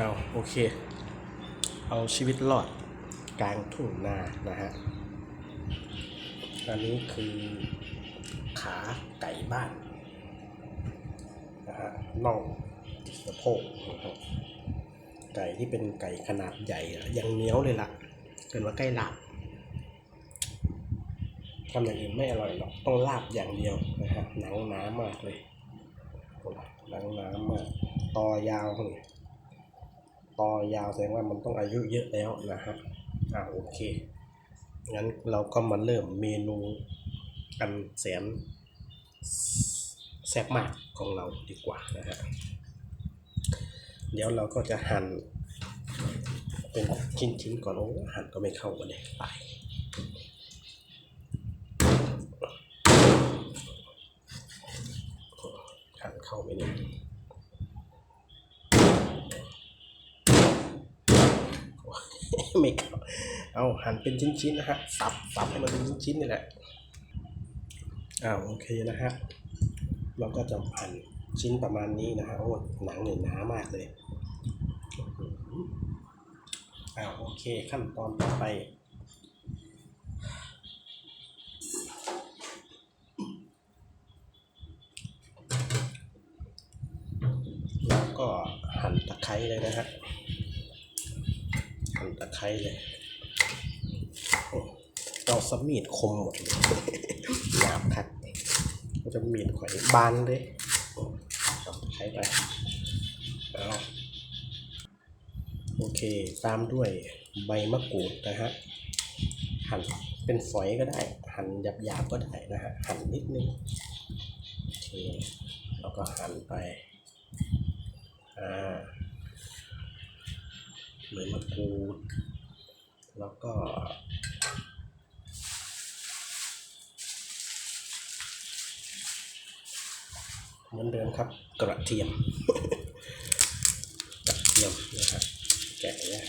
เอาโอเค เอาชีวิตรอดกลางทุ่งนานะฮะ อันนี้คือขาไก่บ้านนะฮะน่องสะโพกนะครับไก่ที่เป็นไก่ขนาดใหญ่ยังเหนียวเลยล่ะเกินว่าใกล้ลาบทำอย่างอื่นไม่อร่อยหรอกต้องลาบอย่างเดียวนะฮะหนังหนามากเลยโอ้โหหนังหนามาก ตอยาวเลย ต่อยาวแสดงว่ามันต้องอายุเยอะแล้วนะฮะอ่าโอเค งั้นเราก็มาเริ่มเมนูอันแสนแซ่บมากของเราดีกว่านะฮะ เดี๋ยวเราก็จะหั่นเป็นชิ้นๆก่อนโอ้หั่นก็ไม่เข้ากันเลยตายหั่นเข้าไม่ได้อ้ย ไม่เข้าเอาหั่นเป็นชิ้นๆนะฮะสับสับให้มันเป็นชิ้นๆนี่แหละอ้าวโอเคนะฮะเราก็จะหั่นชิ้นประมาณนี้นะฮะโอ้หนังเนี่ยหนามากเลยอ้าวโอเคขั้นตอนต่อไปก็หั่นตะไคร้เลยนะฮะ หั่นตะไคร้เลยเอาสมีดคมหมดเลยหยาบคัดมันจะมีดข่อยบานเลยใช้ไปเอาโอเค ตามด้วยใบมะกรูดนะฮะ หั่นเป็นฝอยก็ได้ หั่นหยาบๆก็ได้นะฮะ หั่นนิดนึง โอเค แล้วก็หั่นไป อ่า ใบมะกรูด แล้วก็เหมือนเดิมครับกระเทียมกระเทียมนะครับ แกะเนี่ย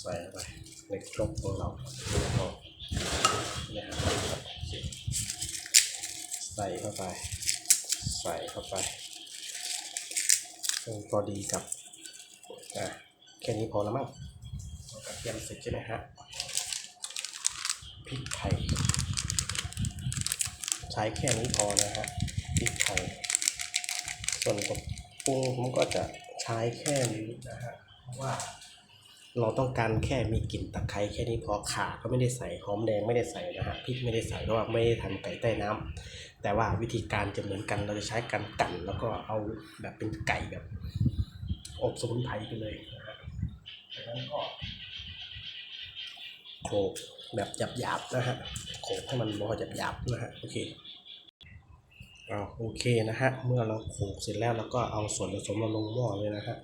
ใส่ไปในครกของเราเอาเนี่ยครับใส่เข้าไป ใส่เข้าไปพอดีกับ อะแค่นี้พอแล้วมั้งเกระเทียมเสร็จใช่ไหมฮะพริกไทยใช้แค่นี้พอนะฮะพริกไทยส่วนกับปรุงผมก็จะใช้แค่นี้นะฮะเพราะว่าเราต้องการแค่มีกลิ่นตะไคร้แค่นี้พอขาก็ไม่ได้ใส่หอมแดงไม่ได้ใส่นะฮะพริกไม่ได้ใส่เพราะว่าไม่ได้ทำไก่ใต้น้ำแต่ว่าวิธีการจะเหมือนกันเราจะใช้การกั่นแล้วก็เอาแบบเป็นไก่แบบ อบสมุนไพรไปเลยนะฮะจากนั้นก็โขลกแบบหยาบๆนะฮะโขลกให้มันพอหยาบๆนะฮะโอเคอ่าโอเคนะฮะเมื่อเราโขลกเสร็จแล้วเราก็เอาส่วนผสมมาลงหม้อเลยนะฮะ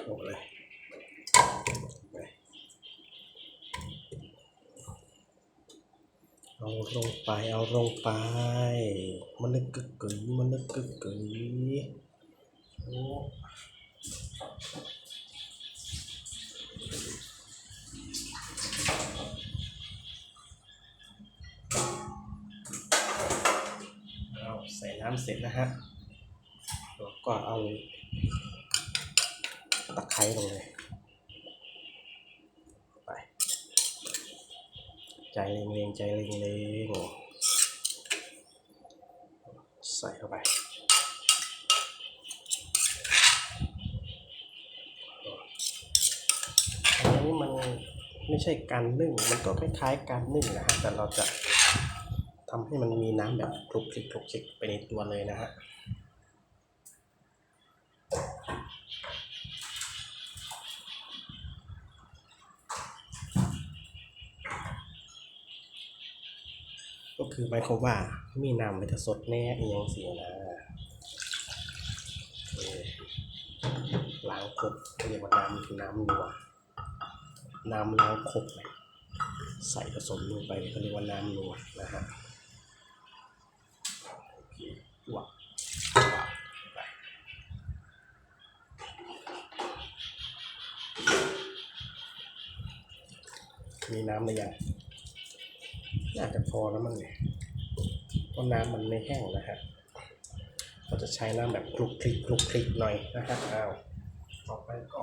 โขลกเลยเอาลงไปเอาลงไป มันนึกกึกกึ๋มันนึกกึกกึ๋ ใส่น้ำเสร็จนะฮะแล้วก็เอาตะไคร้ลงเลยไป ใจเล็งๆใจเล็งๆใส่เข้าไป อันนี้มัน ไม่ใช่การนึ่ง มันก็คล้ายๆการนึ่งนะฮะแต่เราจะทำให้มันมีน้ำแบบคลุกคลิกคลุกคลิกไปในตัวเลยนะฮะก็คือหมายความว่ามีน้ำมันจะสดแน่อียังเสียนะล้างครกเรียกว่าน้ำน้ำนัว น้ำล้างคกใส่ผสมลงไปเขาเรียกว่าน้ำนัวนะฮะโอเคว้าวว้าวไปมีน้ำหรือยังน่าจะพอแล้วมั้งเนี่ยเพราะน้ำมันไม่แห้งนะฮะเราจะใช้น้ำแบบคลุกคลิกคลุกคลิกหน่อยนะฮะอ้าวต่อไปก็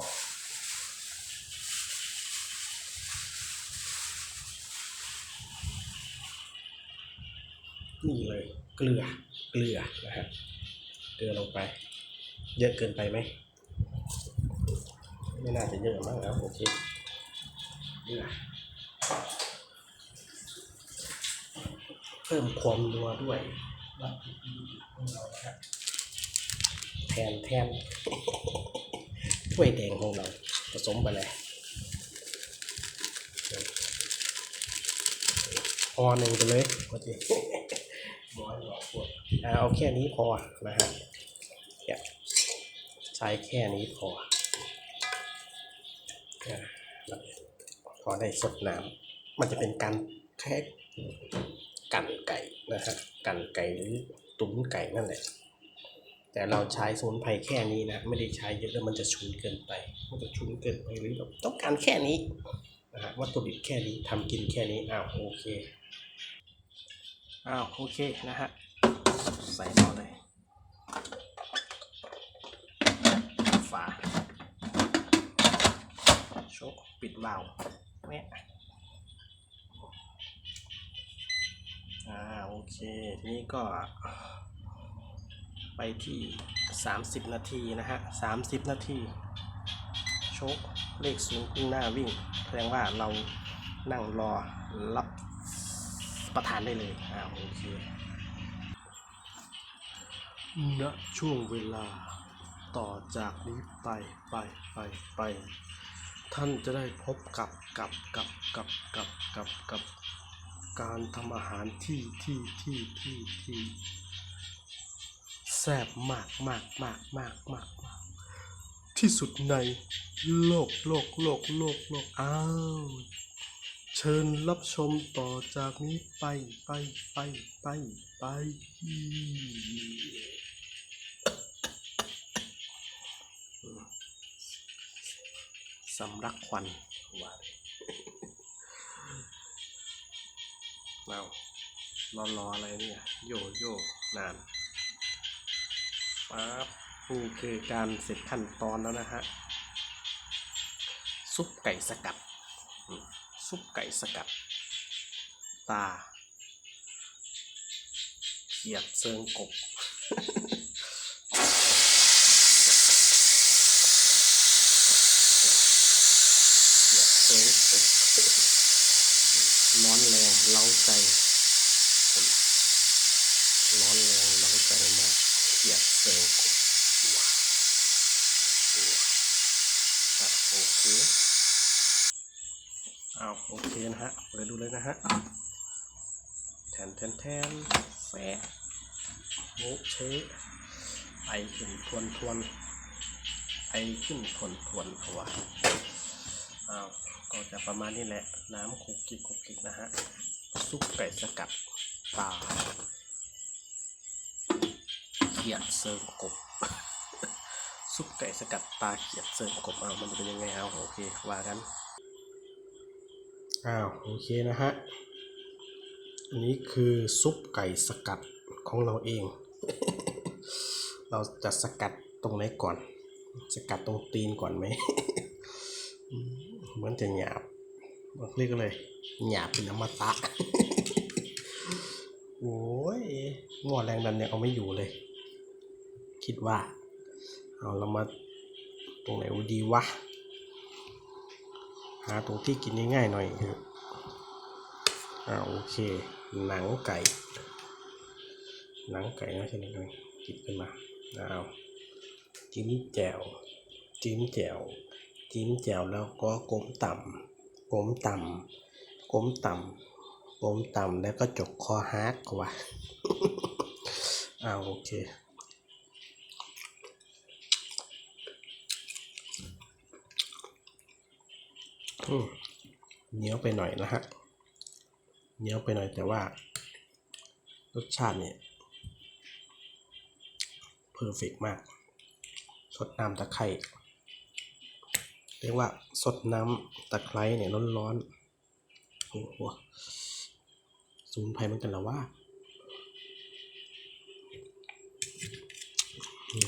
นี่เลยเกลือเกลือนะฮะเกลือลงไป เยอะเกินไปไหมไม่น่าจะเยอะมากแล้วโอเคเกลือเพิ่มความนัวด้วยแทนแทนถ้วยแดงของเราผสมไปเลยพอหนึ่งไปเลยโอเค เอาแค่นี้พอนะฮะใช้แค่นี้พอพอได้สดน้ำมันจะเป็นการแค่กันไก่นะฮะกันไก่หรือตุ๋นไก่นั่นแหละ แต่เราใช้สมุนไพรแค่นี้นะ ไม่ได้ใช้เยอะแล้วมันจะชุนเกินไปมันจะชุนเกินไปหรือแบบต้องการแค่นี้นะฮะวัตถุดิบแค่นี้ทำกินแค่นี้อ้าวโอเค อ้าวโอเคนะฮะ ใส่ต่อเลย ฝาชกปิดวาล์วแม่อ่าโอเค ทีนี้ก็ ไปที่ 30 นาทีนะฮะ 30 นาที โชคเลขศูนย์ข้างหน้าวิ่ง แสดงว่าเรานั่งรอรับ ประทานได้เลยอ่าโอเคณช่วงเวลาต่อจากนี้ไปไปไปไปท่านจะได้พบกับกับกับกับกับกับกับการทำอาหารที่ที่ที่ที่ที่แซ่บมากมากมากมากมากมากที่สุดในโลกโลกโลกโลกโลกอ้าว เชิญรับชมต่อจากนี้ไปไปไปไปไป สำรักควันวานเอารอรออะไรเนี่ย โยโย่นานปั๊บนี่คือการเสร็จขั้นตอนแล้วนะฮะ ซุปไก่สกัด ซุปไก่สกัด ตา เขียดเซิงกบ เขียดเซิงกบร้อนแรงเล้าใจนร้อนแรงเล้าใจมากเขียดเซิงกบว้าวอะโอเค เอาโอเคนะฮะเปิดดูเลยนะฮะแทนแทนแทนแฟะโมเชไอขึ้นทวนทวนไอขึ้นทวนทวนเอาวะอ้าวก็จะประมาณนี้แหละ น้ำคุกกิกคุกกิกนะฮะ ซุปไก่สกัดปลาเขียดเซิร์ฟกบ ซุปไก่สกัดปลาเขียดเซิร์ฟกบเอามันจะเป็นยังไงเอาโอเคว่ากัน อ้าวโอเคนะฮะ อันนี้คือซุปไก่สกัดของเราเอง เราจะสกัดตรงไหนก่อน สกัดตรงตีนก่อนไหม เหมือนจะหยาบเรียกเลยหยาบเป็นอมตะ โอ้ยงอแรงดันเนี่ยเอาไม่อยู่เลย คิดว่า เอาเรามาตรงไหนดีวะาตรงที่กินง่ายๆหน่อยเถอะอ่าโอเค หนังไก่ หนังไก่นะชนิดหนึ่งหยิบขึ้นมาอ้าวจิ้มแจ่วจิ้มแจ่วจิ้มแจ่วแล้วก็ก้มต่ำก้มต่ำก้มต่ำก้มต่ำแล้วก็จกคอฮักว่ะอ้าวโอเค อืม เหนียวไปหน่อยนะฮะเหนียวไปหน่อยแต่ว่ารสชาติเนี่ยเพอร์เฟกมาก สดน้ำตะไคร่เรียกว่าสดน้ำตะไคร้เนี่ยร้อนๆโอ้โหสมุนไพรมันกันแล้วว่าอื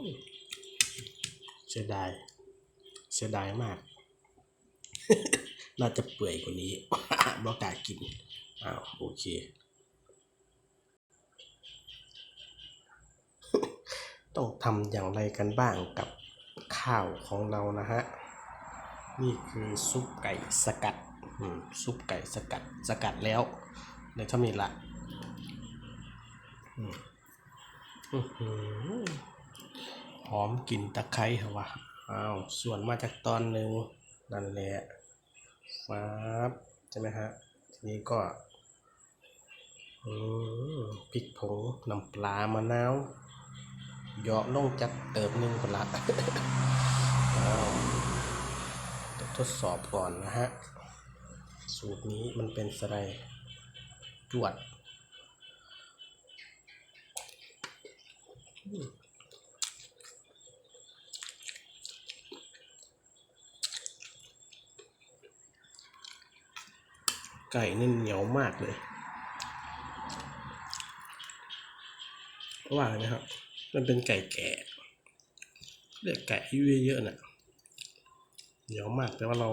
มเสียดาย เสียดายมาก น่าจะเปื่อยกว่านี้บอกกากิน อ้าว โอเค ต้องทำอย่างไรกันบ้างกับข้าวของเรานะฮะ นี่คือซุปไก่สกัดซุปไก่สกัด สกัดแล้วในถ้ามีละหอหอมกลิ่นตะไคร้เหรอวะ อ้าว ส่วนมาจากตอนหนึ่งนั่นแหละ ฟ้าบใช่ไหมฮะ ทีนี้ก็พริกผงน้ำปลามะนาวเหยาะลงจักเติบหนึ่งคนละทดสอบก่อนนะฮะ สูตรนี้มันเป็นสไลจวด ไก่นี่เหนียวมากเลยระว่านะครับ มันเป็นไก่แก่เรียกไก่อายุเยอะๆน่ะเหนียวมากแต่ว่าเรา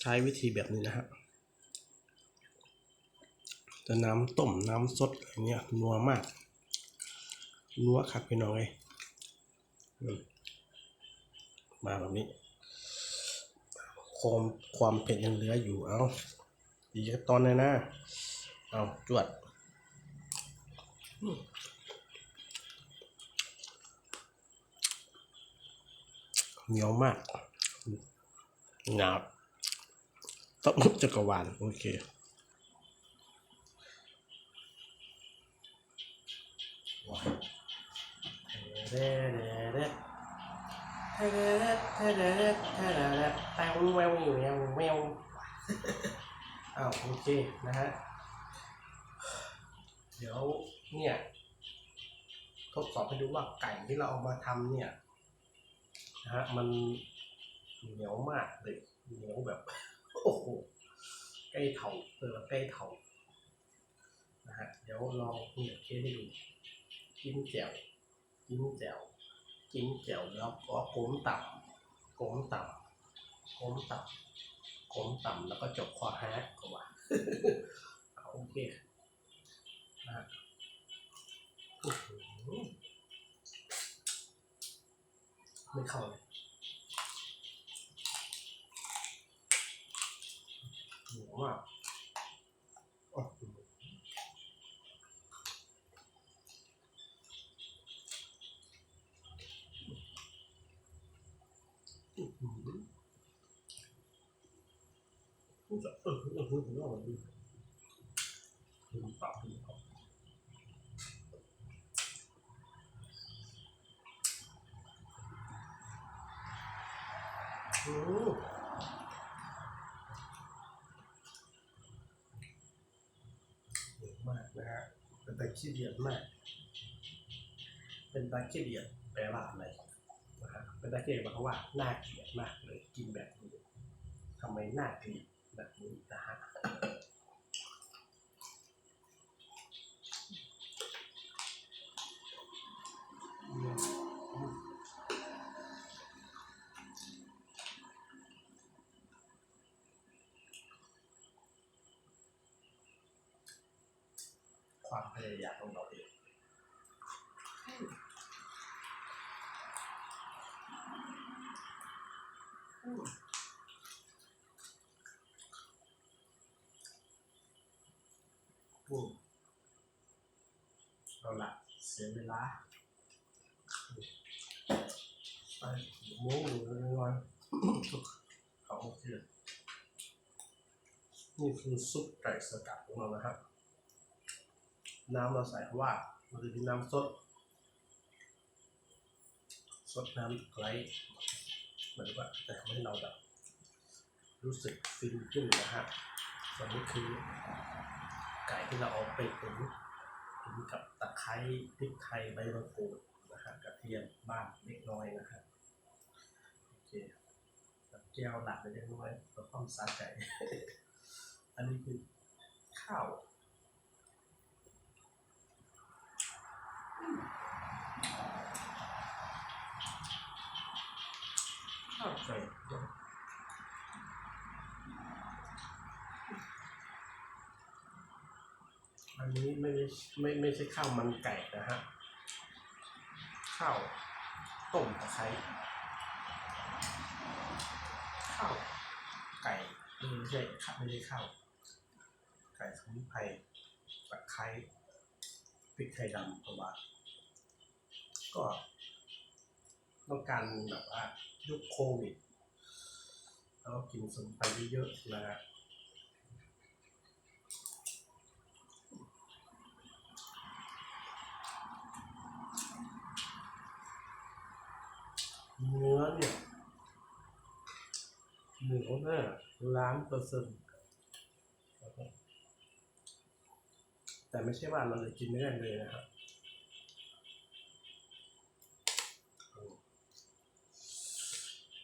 ใช้วิธีแบบนี้นะฮะจะน้ำต้มน้ำสดอะไรเงี้ยนัวมาก นัวคักพี่น้องเอ้ยมาแบบนี้ ความความเผ็ดยังเหลืออยู่เอาอีกตอนเลยนะเอาจวดเหนียวมากหนาบต้องจักรวาลโอเคเด้เด้ เธอเธอเธอเธอแปลงแววอยู่แววแววอ้าวโอเคนะฮะ เดี๋ยวเนี่ยทดสอบให้ดูว่าไก่ที่เราเอามาทำเนี่ยนะฮะมันเหนียวมากเลยเหนียวแบบโอ้โหใกล้เถาเจอใกล้เถานะฮะเดี๋ยวลองเนี่ยเคสให้ดูกินแจ่วกินแจ่ว จิ้มแจ่วแล้วก็โก้มต่ำโก้มต่ำโก้มต่ำโก้มต่ำแล้วก็จบคอแฮกก็ว่าเอาโอเคนะฮะอื้อหือไม่เข้าเลยหนียวมากอื้อหือ อื้อหือรู้จักเออเออเออเออดีดูปากดูเขาอืมเหนีมากนะฮะเป็นตะขี้เดียดมาก เป็นตะขี้เดียดแปลว่าอะไร เป็นตะเกียดหมายควาว่าน่าเกลียดมากเลยกินแบบนี้ทำไมน่าเกลียดแบบนี้นะฮะ ความพยายามของเราเองอืมเอาละเสียเวลาไปโม้อยู่เลยวันเอาโอเคนี่คือซุปไก่สกัดของเรานะครับ น้ำเราใส่เพราะว่ามันจะมีน้ำสด สดน้ำไหลเหมือนว่าแต่ทำให้เราแบบ รู้สึกฟินขึ้นนะฮะส่วนนี้คือไก่ที่เราเอาไปตุ๋นตุ๋น กับตะไคร้พริกไทยใบมะกรูดนะครับกระเทียมบ้างเล็กน้อยนะครับโอเคกับแก้วหนักไปเล็กน้อยเพื่อความสะใจ อันนี้คือข้าวข้าวใส่ยั อันนี้ไม่ได้ไม่ไม่ใช่ข้าวมันไก่นะฮะ ข้าวต้มตะไคร้ข้าวไก่ไม่ใช่ข้าวไม่ใช่ข้าวไก่สมุนไพรตะไคร้พริกไทยดำเพระว่าก็ต้องการแบบว่ายุคโควิดแล้วก็กินสมุนไพรเยอะๆนะฮะ เนื้อเนี่ยหมูเนี่ยล้านเปอร์เซ็นต์แต่ไม่ใช่ว่าเราจะกินไม่ได้เลยนะครับ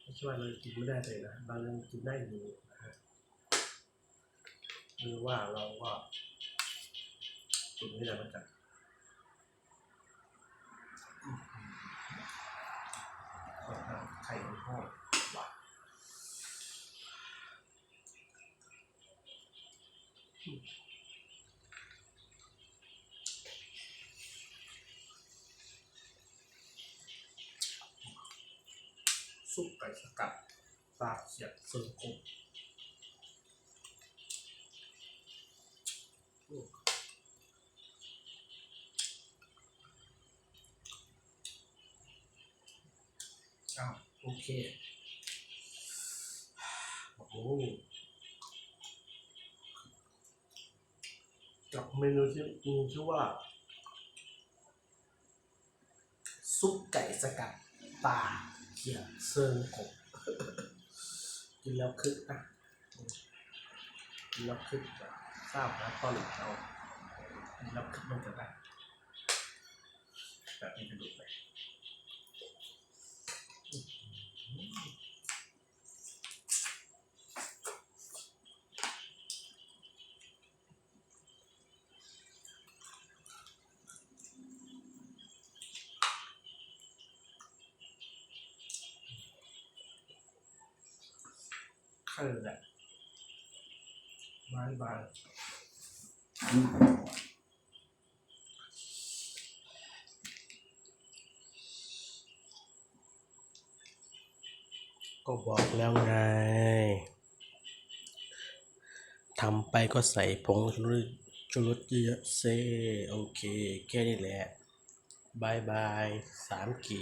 ไม่ใช่ว่าเราจะกินไม่ได้เลยนะเรายังกินได้อยู่นะฮะหรือว่าเราก็ตุนไม่ได้มาจากไข่มัน ซุปไก่สกัดปลาเขียดเซิร์กบโอ้อ้าวโอ เค โอ้โหกับเมนูที่มีชื่อว่า ซุปไก่สกัดปลาเขียดเซิงกบกินแล้วคึกนะกินแล้วคึกทราบนะตอนหลังเรากินแล้วคึกมันจะได้แบบนี้จะดูไป ค่นั้นแหละบายบายก็บอกแล้วไง ทำไปก็ใส่ผงชูรสชูรสเยอะเซโอเค แค่นี้แหละบายบายสามกี